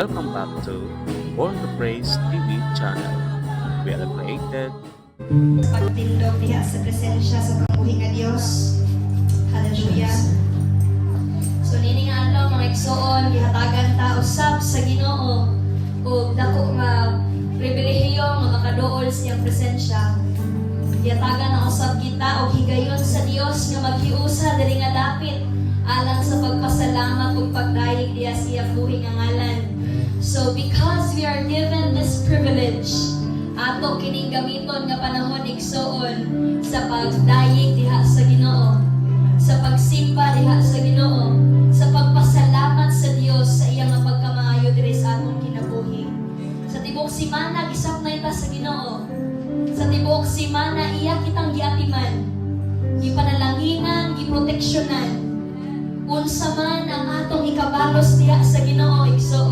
Welcome back to Born to Praise TV channel. We are created pagtindog diha sa presensya sa kamuhi nga Dios. Hallelujah. So nini nga adlaw mga igsoon gihatagan ta usab sa Ginoo ug dako nga pribilehiyo nga makaduol sa iyang presensya. Gihatagan na usab kita og higayon sa Dios nga maghiusa diri nga dapit alang sa pagpasalamat ug pagdayeg diha sa iyang buhi nga ngalan. So because we are given this privilege, ato kining gamiton nga panahon igsoon sa pagdayeg diha sa Ginoo, sa pagsimba diha sa Ginoo, sa pagpasalamat sa Dios sa iyang nga pagkamaayo diri sa atong kinabuhi. Sa tibuok simana gisap na ita sa Ginoo. Sa tibuok simana iya kitang giatiman, gipanalanginan, giproteksyonan. Unsa man ang atong ikabalos diha sa Ginoo igsoon,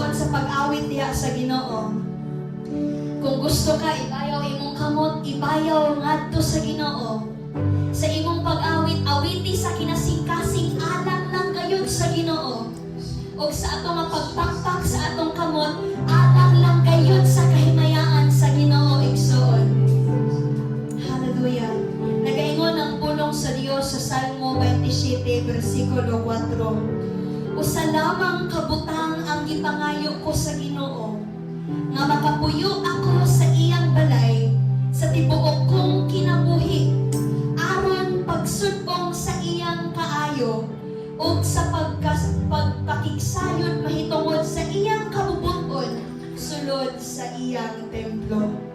igsoon sa pag-awit diha sa Ginoo. Kung gusto ka ibayaw imong kamot, ibayaw ngadto sa Ginoo. Sa imong pag-awit, awiti sa kinasingkasing alang lang gayud sa Ginoo. Og sa atong nga pagpakpak sa atong kamot, 4. Usa lamang kabutang ang gipangayo ko sa Ginoo nga makapuyo ako sa iyang balay sa tibuok kong kinabuhi aron pagsudbong sa iyang kaayo ug sa pagkas pagpakigsayod mahitungod sa iyang kabubuton sulod sa iyang templo.